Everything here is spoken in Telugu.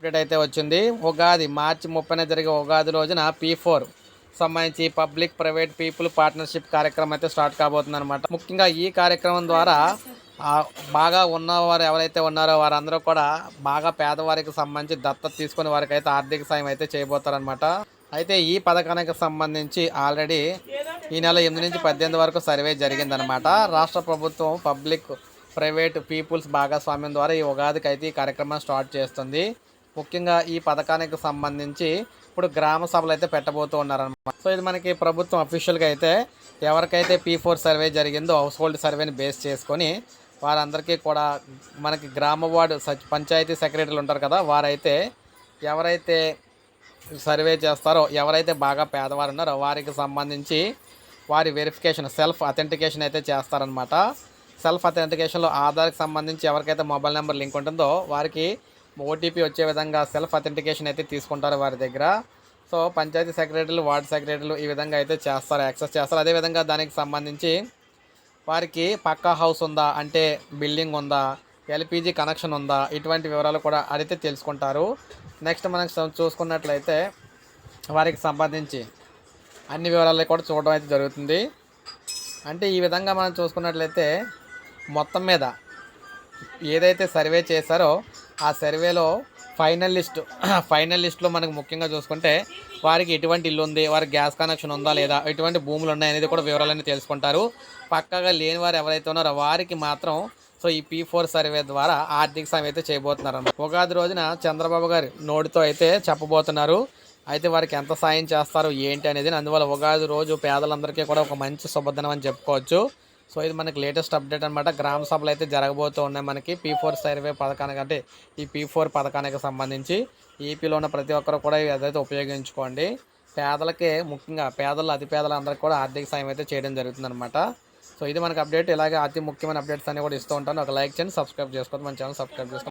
అప్డేట్ అయితే వచ్చింది. ఉగాది మార్చి ముప్పైన జరిగే ఉగాది రోజున పీ ఫోర్ సంబంధించి పబ్లిక్ ప్రైవేట్ పీపుల్ పార్ట్నర్షిప్ కార్యక్రమం అయితే స్టార్ట్ కాబోతుంది అనమాట ముఖ్యంగా ఈ కార్యక్రమం ద్వారా బాగా ఉన్నవారు ఎవరైతే ఉన్నారో వారందరూ కూడా బాగా పేదవారికి సంబంధించి దత్తత తీసుకుని వారికి అయితే ఆర్థిక సాయం అయితే చేయబోతారనమాట అయితే ఈ పథకానికి సంబంధించి ఆల్రెడీ ఈ నెల ఎనిమిది నుంచి పద్దెనిమిది వరకు సర్వే జరిగిందనమాట రాష్ట్ర ప్రభుత్వం పబ్లిక్ ప్రైవేట్ పీపుల్స్ భాగస్వామ్యం ద్వారా ఈ ఉగాదికి అయితే ఈ కార్యక్రమం స్టార్ట్ చేస్తుంది. ముఖ్యంగా ఈ పథకానికి సంబంధించి ఇప్పుడు గ్రామ సభలు అయితే పెట్టబోతూ ఉన్నారనమాట సో ఇది మనకి ప్రభుత్వం అఫీషియల్గా అయితే ఎవరికైతే పీ ఫోర్ సర్వే జరిగిందో హౌస్ హోల్డ్ సర్వేని బేస్ చేసుకొని వారందరికీ కూడా మనకి గ్రామ వార్డు సచ్ పంచాయతీ సెక్రటరీలు ఉంటారు కదా వారైతే ఎవరైతే సర్వే చేస్తారో ఎవరైతే బాగా పేదవారు ఉన్నారో వారికి సంబంధించి వారి వెరిఫికేషన్ సెల్ఫ్ అథెంటికేషన్ అయితే చేస్తారనమాట సెల్ఫ్ అథెంటికేషన్లో ఆధార్కి సంబంధించి ఎవరికైతే మొబైల్ నెంబర్ లింక్ ఉంటుందో వారికి ఓటీపీ వచ్చే విధంగా సెల్ఫ్ అథెంటికేషన్ అయితే తీసుకుంటారు వారి దగ్గర. సో పంచాయతీ సెక్రటరీలు వార్డు సెక్రటరీలు ఈ విధంగా అయితే చేస్తారు యాక్సెస్ చేస్తారు. అదేవిధంగా దానికి సంబంధించి వారికి పక్కా హౌస్ ఉందా అంటే బిల్డింగ్ ఉందా ఎల్పిజి కనెక్షన్ ఉందా ఇటువంటి వివరాలు కూడా అడిగితే తెలుసుకుంటారు. నెక్స్ట్ మనం చూసుకున్నట్లయితే వారికి సంబంధించి అన్ని వివరాలు కూడా చూడడం అయితే జరుగుతుంది. అంటే ఈ విధంగా మనం చూసుకున్నట్లయితే మొత్తం మీద ఏదైతే సర్వే చేశారో ఆ సర్వేలో ఫైనల్ లిస్ట్ ఫైనల్ లిస్ట్లో మనకు ముఖ్యంగా చూసుకుంటే వారికి ఎటువంటి ఇల్లు ఉంది వారికి గ్యాస్ కనెక్షన్ ఉందా లేదా ఎటువంటి భూములు ఉన్నాయి అనేది కూడా వివరాలన్నీ తెలుసుకుంటారు. పక్కాగా లేని వారు ఎవరైతే ఉన్నారో వారికి మాత్రం సో ఈ పీ ఫోర్ సర్వే ద్వారా ఆర్థిక సాయం అయితే చేయబోతున్నారు ఉగాది రోజున చంద్రబాబు గారి నోటితో అయితే చెప్పబోతున్నారు. అయితే వారికి ఎంత సాయం చేస్తారు ఏంటి అనేది అందువల్ల ఉగాది రోజు పేదలందరికీ కూడా ఒక మంచి శుభదినం అని చెప్పుకోవచ్చు. సో ఇది మనకి లేటెస్ట్ అప్డేట్ అనమాట గ్రామ సభలు అయితే జరగబోతూ ఉన్నాయి మనకి. పీ ఫోర్ సర్వే పథకానికి అంటే ఈ పీ ఫోర్ పథకానికి సంబంధించి ఏపీలో ఉన్న ప్రతి ఒక్కరు కూడా ఏదైతే అదైతే ఉపయోగించుకోండి. పేదలకే ముఖ్యంగా పేదలు అతి పేదలందరికీ కూడా ఆర్థిక సాయం అయితే చేయడం జరుగుతుందన్నమాట. సో ఇది మనకి అప్డేట్ ఇలాగే అతి ముఖ్యమైన అప్డేట్స్ అన్ని కూడా ఇస్తూ ఉంటాను. ఒక లైక్ చేయండి సబ్స్క్రైబ్ చేసుకోండి. మన ఛానల్ సబ్స్క్రైబ్ చేసుకోండి.